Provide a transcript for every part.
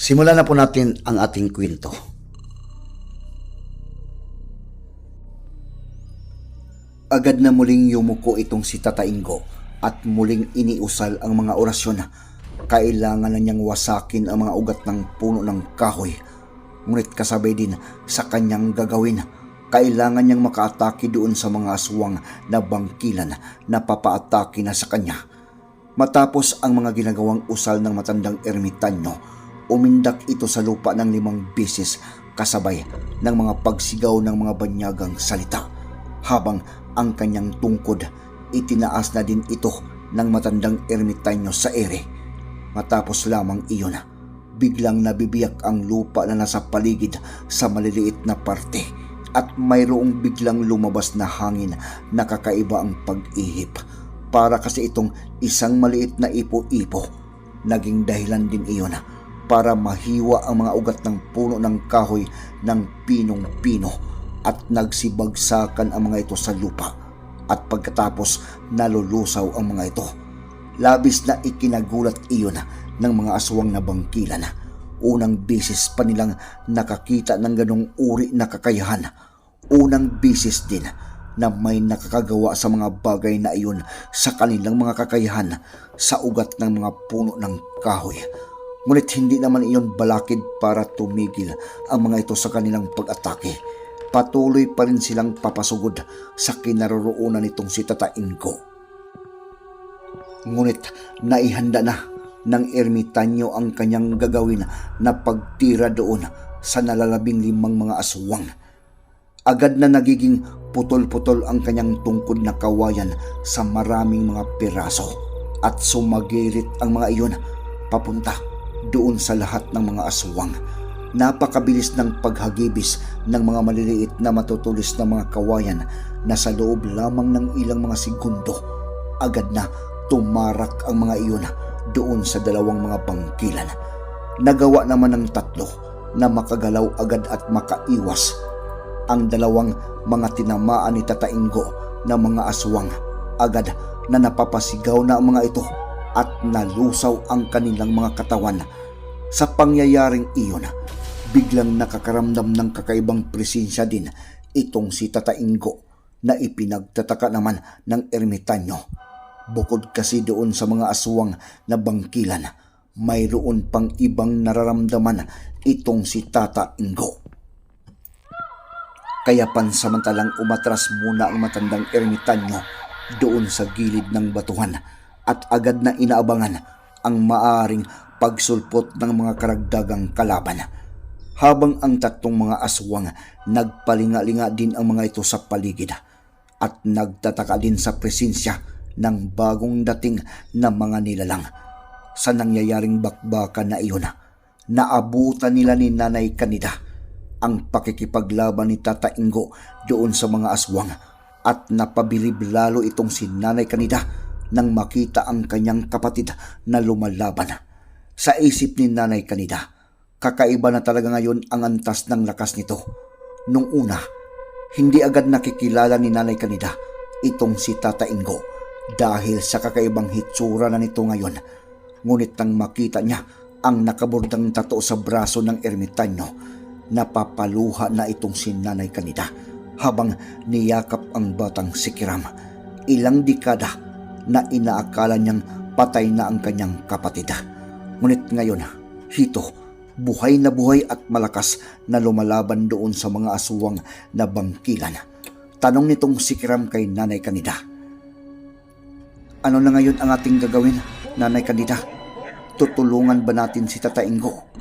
Simulan na po natin ang ating kwento. Agad na muling yumuko itong si Tata Ingo at muling iniusal ang mga orasyon. Kailangan na niyang wasakin ang mga ugat ng puno ng kahoy. Ngunit kasabay din sa kanyang gagawin, kailangan niyang makaatake doon sa mga aswang na bangkilan na papaatake na sa kanya. Matapos ang mga ginagawang usal ng matandang ermitanyo, umindak ito sa lupa ng limang beses kasabay ng mga pagsigaw ng mga banyagang salita habang ang kanyang tungkod itinaas na din ito ng matandang ermitanyo sa ere. Matapos lamang iyon, biglang nabibiyak ang lupa na nasa paligid sa maliliit na parte at mayroong biglang lumabas na hangin na kakaiba ang pag-ihip. Para kasi itong isang maliit na ipo-ipo, naging dahilan din iyon para mahiwa ang mga ugat ng puno ng kahoy ng pinong-pino at nagsibagsakan ang mga ito sa lupa at pagkatapos nalulusaw ang mga ito. Labis na ikinagulat iyon ng mga aswang na bangkilan. Unang bisis pa nilang nakakita ng ganong uri na kakayahan. Unang bisis din na may nakakagawa sa mga bagay na iyon sa kanilang mga kakayahan sa ugat ng mga puno ng kahoy. Ngunit hindi naman iyon balakid para tumigil ang mga ito sa kanilang pag-atake patuloy pa rin silang papasugod sa kinaroroonan nitong si Tata Ingo. Ngunit naihanda na ng ermitanyo ang kanyang gagawin na pagtira doon sa nalalabing limang mga aswang. Agad na nagiging putol-putol ang kanyang tungkod na kawayan sa maraming mga piraso at sumagirit ang mga iyon papunta doon sa lahat ng mga aswang napakabilis ng paghagibis ng mga maliliit na matutulis na mga kawayan na sa loob lamang ng ilang mga segundo agad na tumarak ang mga iyon doon sa dalawang mga bangkilan. Nagawa naman ng tatlo na makagalaw agad at makaiwas ang dalawang mga tinamaan ni Tata Ingo na mga aswang agad na napapasigaw na ang mga ito at nalusaw ang kanilang mga katawan. Sa pangyayaring iyon, biglang nakakaramdam ng kakaibang presensya din itong si Tata Ingo na ipinagtataka naman ng ermitanyo. Bukod kasi doon sa mga aswang na bangkilan, mayroon pang ibang nararamdaman itong si Tata Ingo. Kaya pansamantalang umatras muna ang matandang ermitanyo doon sa gilid ng batuhan at agad na inaabangan ang maaring pagsulpot ng mga karagdagang kalaban habang ang tatlong mga aswang nagpalinga-linga din ang mga ito sa paligid at nagtataka din sa presensya ng bagong dating na mga nilalang. Sa nangyayaring bakbakan na iyon, naabutan nila ni Nanay Kanida ang pakikipaglaban ni Tata Ingo doon sa mga aswang at napabilib lalo itong si Nanay Kanida nang makita ang kanyang kapatid na lumalaban. Sa isip ni Nanay Kanida, Kakaiba na talaga ngayon ang antas ng lakas nito. Nung una, hindi agad nakikilala ni Nanay Kanida itong si Tata Ingo dahil sa kakaibang hitsura na nito ngayon. Ngunit nang makita niya ang nakaburdang tato sa braso ng ermitanyo, napapaluha na itong si Nanay Kanida habang niyakap ang batang si Kiram. Ilang dekada na inaakala niyang patay na ang kanyang kapatid. Ngunit ngayon, hito, buhay na buhay at malakas na lumalaban doon sa mga aswang na bangkilan. Tanong nitong si Kiram kay Nanay Kanida. Ano na ngayon ang ating gagawin, Nanay Kanida? Tutulungan ba natin si Tata Ingo?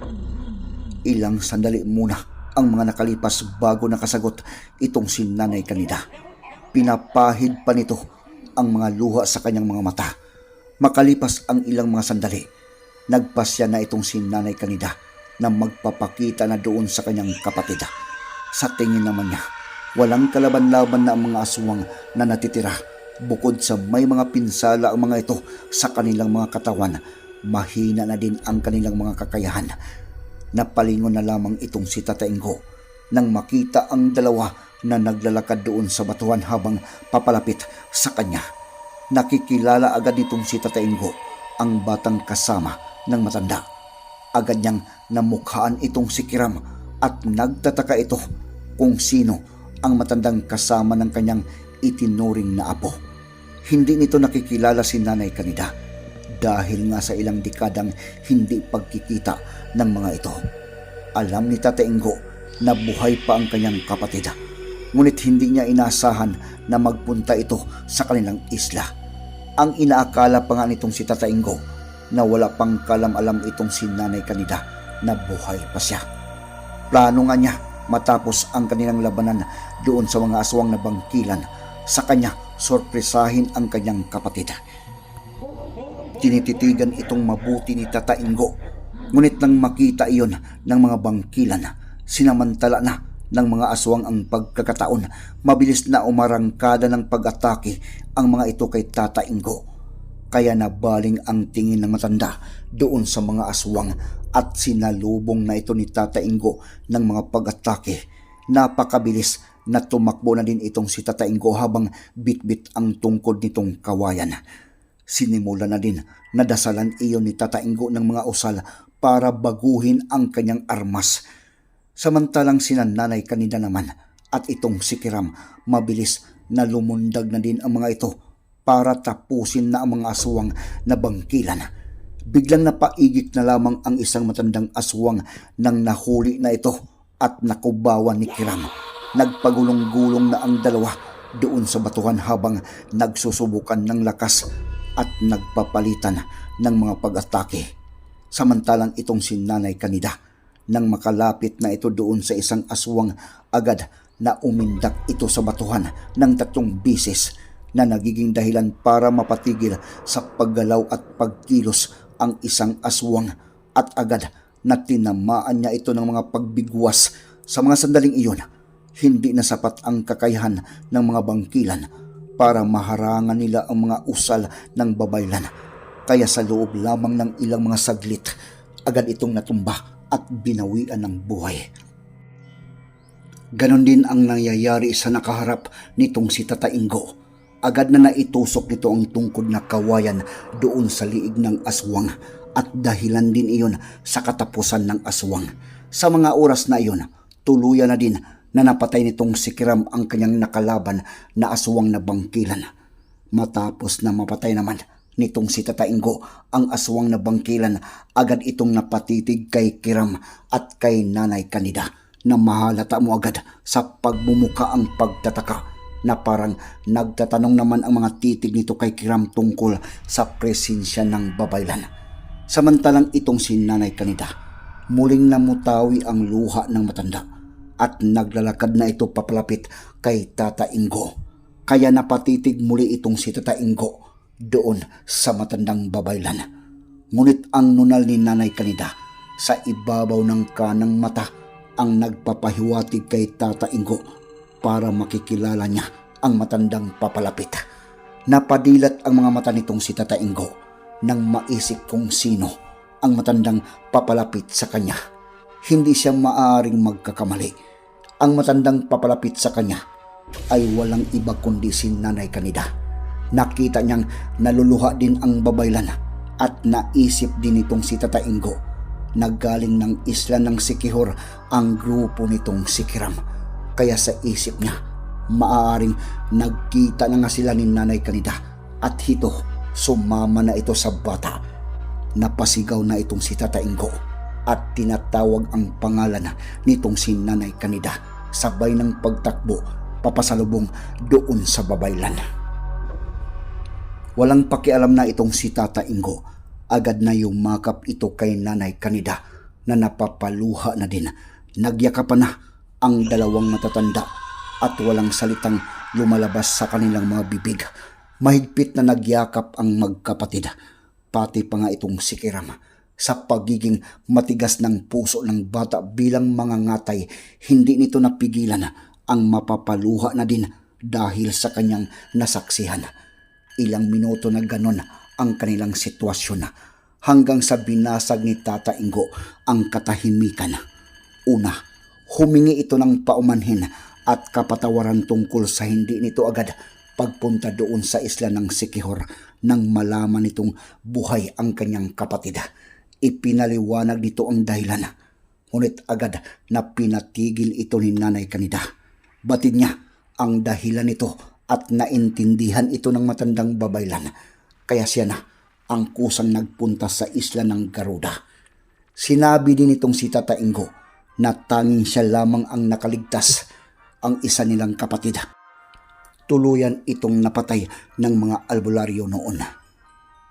Ilang sandali muna ang mga nakalipas bago nakasagot itong si Nanay Kanida. Pinapahid pa nito ang mga luha sa kanyang mga mata. Makalipas ang ilang mga sandali, nagpasya na itong si Nanay Kanida na magpapakita na doon sa kanyang kapatid. Sa tingin naman niya, walang kalaban-laban na ang mga aswang na natitira. Bukod sa may mga pinsala ang mga ito sa kanilang mga katawan, mahina na din ang kanilang mga kakayahan. Napalingon na lamang itong si Tata Ingo nang makita ang dalawa na naglalakad doon sa batuhan habang papalapit sa kanya. Nakikilala agad nitong si Tata Ingo ang batang kasama ng matanda. Agad niyang namukhaan itong si Kiram at nagtataka ito kung sino ang matandang kasama ng kanyang itinuring na apo. Hindi nito nakikilala si Nanay Kanida dahil nga sa ilang dekadang hindi pagkikita ng mga ito. Alam ni Tata Ingo na buhay pa ang kanyang kapatid. Ngunit hindi niya inasahan na magpunta ito sa kanilang isla. Ang inaakala pa nga nitong si Tata Ingo na wala pang kalam-alam itong si Nanay Kanida na buhay pa siya. Plano nga niya matapos ang kanilang labanan doon sa mga aswang na bangkilan sa kanya sorpresahin ang kanyang kapatid. Tinititigan itong mabuti ni Tata Ingo. Ngunit nang makita iyon ng mga bangkilan, sinamantala na ng mga aswang ang pagkakataon. Mabilis na umarangkada ng pag-atake ang mga ito kay Tata Ingo. Kaya nabaling ang tingin ng matanda doon sa mga aswang at sinalubong na ito ni Tata Ingo ng mga pag-atake. Napakabilis na tumakbo na din itong si Tata Ingo habang bitbit ang tungkod nitong kawayan. Sinimula na din na dasalan iyon ni Tata Ingo ng mga usal para baguhin ang kanyang armas. Samantalang sinananay kanina naman at itong si Kiram mabilis na lumundag na din ang mga ito para tapusin na ang mga aswang na bangkilan. Biglang napaigik na lamang ang isang matandang aswang nang nahuli na ito at nakubawan ni Kiram. Nagpagulong-gulong na ang dalawa doon sa batuhan habang nagsusubukan ng lakas at nagpapalitan ng mga pag-atake. Samantalang itong si Nanay Kanida, nang makalapit na ito doon sa isang aswang, agad na umindak ito sa batuhan ng tatlong bisis na nagiging dahilan para mapatigil sa paggalaw at pagkilos ang isang aswang at agad na tinamaan niya ito ng mga pagbigwas sa mga sandaling iyon. Hindi na sapat ang kakayahan ng mga bangkilan para maharangan nila ang mga usal ng babaylan. Kaya sa loob lamang ng ilang mga saglit, agad itong natumba at binawian ng buhay. Ganon din ang nangyayari sa nakaharap nitong si Tata Ingo. Agad na naitusok nito ang tungkod na kawayan doon sa liig ng aswang at dahilan din iyon sa katapusan ng aswang. Sa mga oras na iyon, tuluyan na din na napatay nitong si Kiram ang kanyang nakalaban na aswang na bangkilan. Matapos na mapatay naman nitong si Tata Ingo ang aswang na bangkilan, agad itong napatitig kay Kiram at kay Nanay Kanida na mahalata mo agad sa pagmumuka ang pagtataka na parang nagtatanong naman ang mga titig nito kay Kiram tungkol sa presensya ng babaylan. Samantalang itong si Nanay Kanida, muling namutawi ang luha ng matanda at naglalakad na ito papalapit kay Tata Ingo. Kaya napatitig muli itong si Tata Ingo doon sa matandang babaylan. Ngunit ang nunal ni Nanay Kanida sa ibabaw ng kanang mata ang nagpapahiwatig kay Tata Ingo para makikilala niya ang matandang papalapit. Napadilat ang mga mata nitong si Tata Ingo nang maisip kung sino ang matandang papalapit sa kanya. Hindi siya maaaring magkakamali. Ang matandang papalapit sa kanya ay walang iba kundi si Nanay Kanida. Nakita niyang naluluha din ang babaylan at naisip din itong si Tata Ingo naggaling ng isla ng Sikihor ang grupo nitong Sikiram. Kaya sa isip niya, maaaring nagkita na nga sila ni Nanay Kanida at hito sumama na ito sa bata. Napasigaw na itong si Tata Ingo at tinatawag ang pangalan nitong si Nanay Kanida sabay ng pagtakbo papasalubong doon sa babaylan. Walang pakialam na itong si Tata Ingo. Agad na yumakap ito kay Nanay Kanida na napapaluha na din. Nagyakapan na ang dalawang matatanda at walang salitang lumalabas sa kanilang mga bibig. Mahigpit na nagyakap ang magkapatid. Pati pa nga itong si Kiram. Sa pagiging matigas ng puso ng bata bilang mga ngatay, hindi nito napigilan ang mapapaluha na din dahil sa kanyang nasaksihan. Ilang minuto na ganon ang kanilang sitwasyon hanggang sa binasag ni Tata Ingo ang katahimikan. Una, humingi ito ng paumanhin at kapatawaran tungkol sa hindi nito agad pagpunta doon sa isla ng Sikihor nang malaman nitong buhay ang kanyang kapatid. Ipinaliwanag nito ang dahilan. Ngunit agad na pinatigil ito ni Nanay Kanida. Batid niya ang dahilan nito at naintindihan ito ng matandang babaylan. Kaya siya na ang kusang nagpunta sa isla ng Garuda. Sinabi din itong si Tata Ingo na tanging siya lamang ang nakaligtas ang isa nilang kapatid. Tuluyan itong napatay ng mga albularyo noon.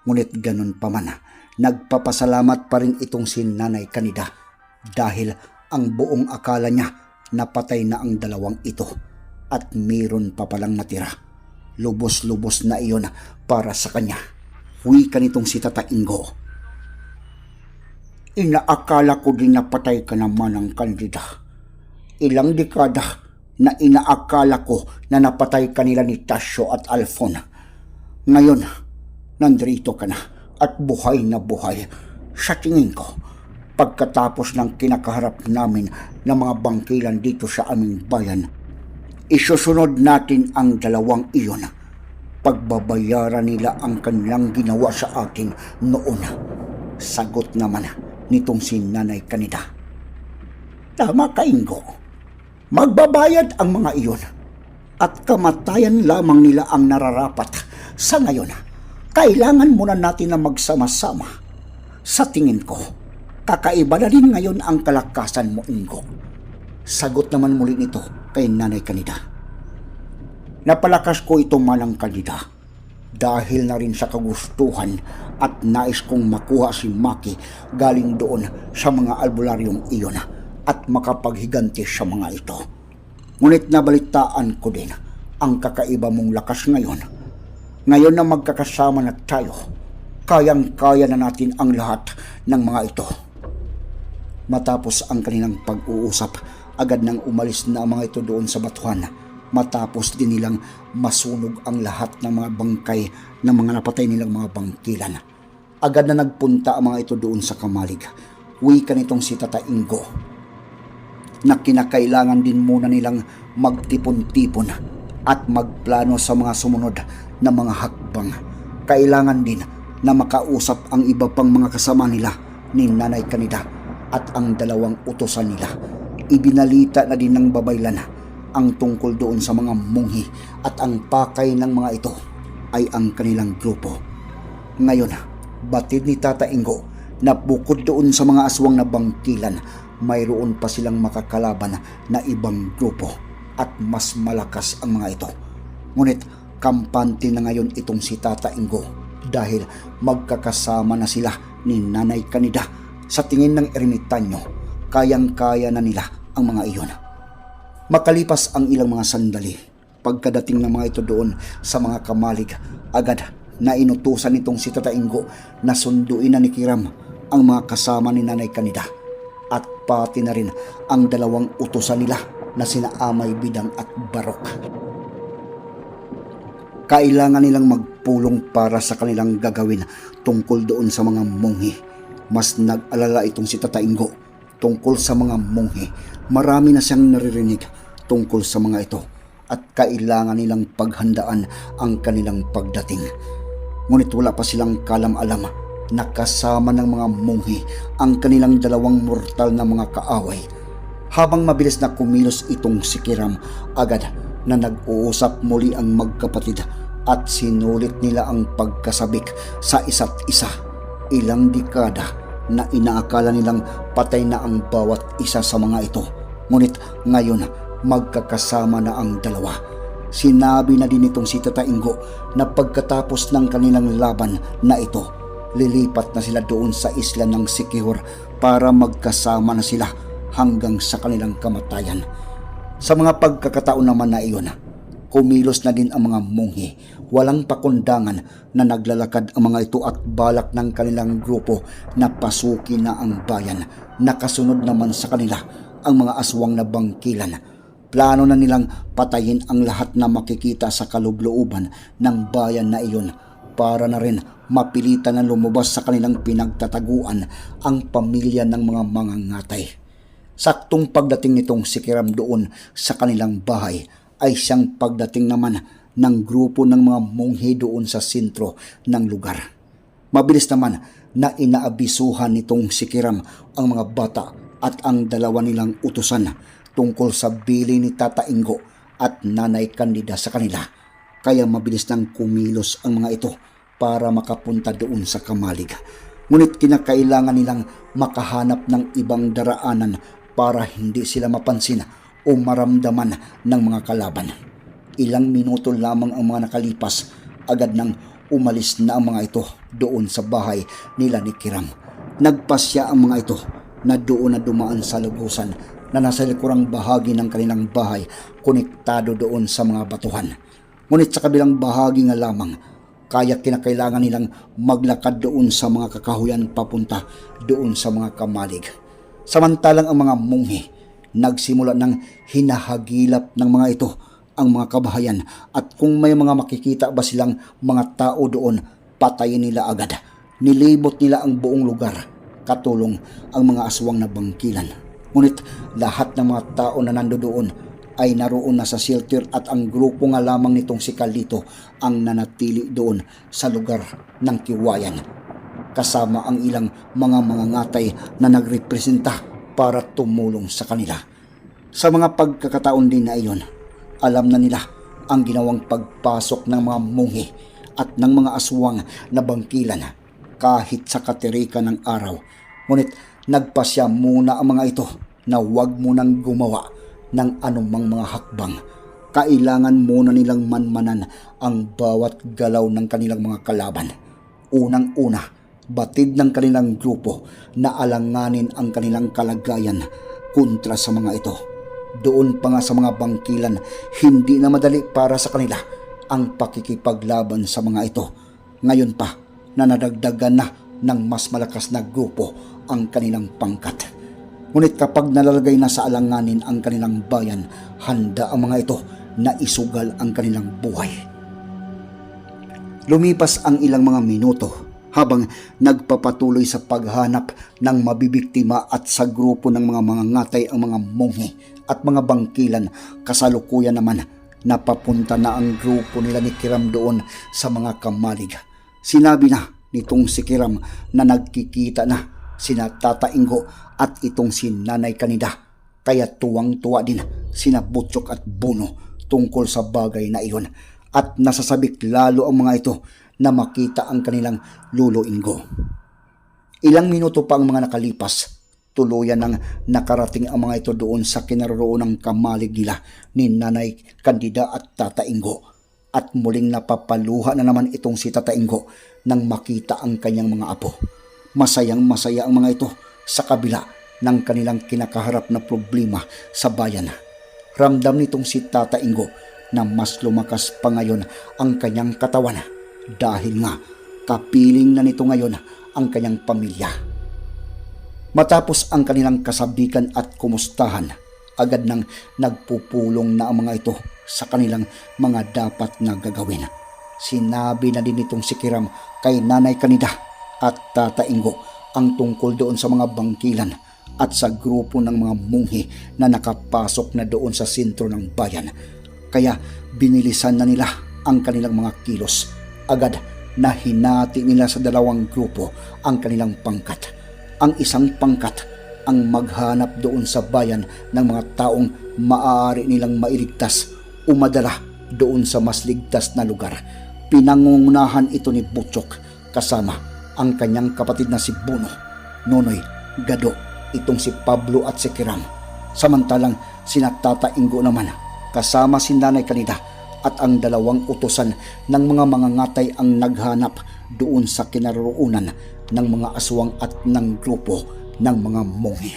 Ngunit ganun pa man, nagpapasalamat pa rin itong si Nanay Kanida dahil ang buong akala niya napatay na ang dalawang ito at mayroon pa palang natira. Lubos-lubos na iyon para sa kanya. Wika nitong si Tata Ingo. Inaakala ko din napatay ka naman ng kandida. Ilang dekada na inaakala ko na napatay kanila ni Tasyo at Alfon. Ngayon, nandrito ka na at buhay na buhay. Sa tingin ko, pagkatapos ng kinakaharap namin ng mga bangkilan dito sa aming bayan, isusunod natin ang dalawang iyon. Pagbabayaran nila ang kanilang ginawa sa atin noon. Sagot naman nitong si Nanay Kanida. Tama ka, Ingo. Magbabayad ang mga iyon at kamatayan lamang nila ang nararapat sa ngayon. Kailangan muna natin na magsama-sama. Sa tingin ko, kakaiba na din ngayon ang kalakasan mo, Ingo. Sagot naman muli nito kay Nanay Kanida. Napalakas ko itong manang kanida dahil na rin sa kagustuhan at nais kong makuha si Maki galing doon sa mga albularyong iyon at makapaghiganti sa mga ito. Ngunit nabalitaan ko din ang kakaiba mong lakas ngayon. Ngayon na magkakasama na tayo, kayang-kaya na natin ang lahat ng mga ito. Matapos ang kanilang pag-uusap, agad nang umalis na ang mga ito doon sa batuhan. Matapos din nilang masunog ang lahat ng mga bangkay ng mga napatay nilang mga bangkilan. Agad na nagpunta ang mga ito doon sa kamalig. Wika nitong si Tata Ingo na kinakailangan din muna nilang magtipon-tipon at magplano sa mga sumunod na mga hakbang. Kailangan din na makausap ang iba pang mga kasama nila ni Nanay Kanida at ang dalawang utosan nila. Ibinalita na din ng babaylan ang tungkol doon sa mga munghi at ang pakay ng mga ito ay ang kanilang grupo. Ngayon, batid ni Tata Ingo na bukod doon sa mga aswang na bangkilan, mayroon pa silang makakalaban na ibang grupo at mas malakas ang mga ito. Ngunit kampante na ngayon itong si Tata Ingo dahil magkakasama na sila ni Nanay Kanida sa tingin ng ermitanyo, kayang-kaya na nila ang mga iyon. Makalipas ang ilang mga sandali, pagkadating ng mga ito doon sa mga kamalig, agad na inutusan nitong si Tata Ingo na sunduin na ni Kiram ang mga kasama ni Nanay Kanida at pati na rin ang dalawang utusan nila na sina Amay Bidang at Barok. Kailangan nilang magpulong para sa kanilang gagawin tungkol doon sa mga munghi. Mas nag-alala itong si Tata Ingo tungkol sa mga munghi. Marami na siyang naririnig tungkol sa mga ito at kailangan nilang paghandaan ang kanilang pagdating. Ngunit wala pa silang kalam-alam na kasama ng mga munghi ang kanilang dalawang mortal na mga kaaway. Habang mabilis na kumilos itong si Kiram, agad na nag-uusap muli ang magkapatid at sinulit nila ang pagkasabik sa isa't isa. Ilang dekada na inaakala nilang patay na ang bawat isa sa mga ito. Ngunit ngayon, magkakasama na ang dalawa. Sinabi na din itong si Tata Ingo na pagkatapos ng kanilang laban na ito, lilipat na sila doon sa isla ng Sikihor para magkasama na sila hanggang sa kanilang kamatayan. Sa mga pagkakataon naman na iyon, kumilos na din ang mga munghi. Walang pakundangan na naglalakad ang mga ito at balak ng kanilang grupo na pasukin na ang bayan. Nakasunod naman sa kanila ang mga aswang na bangkilan. Plano na nilang patayin ang lahat na makikita sa kalublooban ng bayan na iyon para na rin mapilitan na lumabas sa kanilang pinagtataguan ang pamilya ng mga mangangatay. Saktong pagdating nitong si Kiram doon sa kanilang bahay ay siyang pagdating naman ng grupo ng mga monghe doon sa sentro ng lugar. Mabilis naman na inaabisuhan nitong si Kiram ang mga bata at ang dalawa nilang utusan tungkol sa bili ni Tata Ingo at Nanay Candida sa kanila. Kaya mabilis nang kumilos ang mga ito para makapunta doon sa Kamalig. Ngunit kinakailangan nilang makahanap ng ibang daraanan para hindi sila mapansin o maramdaman ng mga kalaban. Ilang minuto lamang ang mga nakalipas, agad nang umalis na ang mga ito doon sa bahay nila ni Kiram. Nagpasya ang mga ito na doon na dumaan sa lubusan na nasa likurang bahagi ng kanilang bahay, konektado doon sa mga batuhan. Ngunit sa kabilang bahagi nga lamang, kaya kinakailangan nilang maglakad doon sa mga kakahuyan papunta doon sa mga kamalig. Samantalang ang mga munghi, nagsimula ng hinahagilap ng mga ito ang mga kabahayan at kung may mga makikita ba silang mga tao doon, patayin nila agad. Nilibot nila ang buong lugar, katulong ang mga aswang na bangkilan. Ngunit lahat ng mga tao na nandoon ay naroon na sa shelter at ang grupo nga lamang nitong si Carlito ang nanatili doon sa lugar ng Kiwayan. Kasama ang ilang mga mangangatay na nagrepresenta para tumulong sa kanila. Sa mga pagkakataon din na iyon, alam na nila ang ginawang pagpasok ng mga munghi at ng mga aswang na bangkilan kahit sa katirika ng araw. Ngunit nagpasya muna ang mga ito na huwag munang gumawa ng anumang mga hakbang. Kailangan muna nilang manmanan ang bawat galaw ng kanilang mga kalaban. Unang-una, batid ng kanilang grupo na alanganin ang kanilang kalagayan kontra sa mga ito. Doon pa nga sa mga bangkilan, hindi na madali para sa kanila ang pakikipaglaban sa mga ito. Ngayon pa na nadagdagan na ng mas malakas na grupo ang kanilang pangkat. Ngunit kapag nalalagay na sa alanganin ang kanilang bayan, handa ang mga ito na isugal ang kanilang buhay. Lumipas ang ilang mga minuto habang nagpapatuloy sa paghanap ng mabibiktima at sa grupo ng mga mangangatay ang mga monghe at mga bangkilan kasalukuyan naman napapunta na ang grupo nila ni Kiram doon sa mga kamalig. Sinabi na nitong si Kiram na nagkikita na sina Tata Ingo at itong si Nanay Kanida. Kaya tuwang-tuwa din sina Butchok at Buno tungkol sa bagay na iyon at nasasabik lalo ang mga ito na makita ang kanilang lulo Ingo. Ilang minuto pa ang mga nakalipas, tuluyan nang nakarating ang mga ito doon sa kinaroroon ng kamalig nila ni Nanay Kandida at Tata Ingo. At muling napapaluha na naman itong si Tata Ingo nang makita ang kanyang mga apo. Masayang masaya ang mga ito sa kabila ng kanilang kinakaharap na problema sa bayan. Ramdam nitong si Tata Ingo na mas lumakas pa ngayon ang kanyang katawan dahil nga kapiling na nito ngayon ang kanyang pamilya. Matapos ang kanilang kasabikan at kumustahan, agad nang nagpupulong na ang mga ito sa kanilang mga dapat na gagawin. Sinabi na din itong si Kiram kay Nanay Kanida at Tata Ingo ang tungkol doon sa mga bangkilan at sa grupo ng mga munghi na nakapasok na doon sa sentro ng bayan. Kaya binilisan na nila ang kanilang mga kilos. Agad na hinati nila sa dalawang grupo ang kanilang pangkat. Ang isang pangkat ang maghanap doon sa bayan ng mga taong maaari nilang mailigtas o madala doon sa mas ligtas na lugar. Pinangungunahan ito ni Butchok kasama ang kanyang kapatid na si Buno. Nonoy, Gado, itong si Pablo at si Kiram. Samantalang sina Tata Ingo naman kasama si Nanay Kanida at ang dalawang utosan ng mga mangangatay ang naghanap doon sa kinaroroonan ng mga aswang at ng grupo ng mga monghe.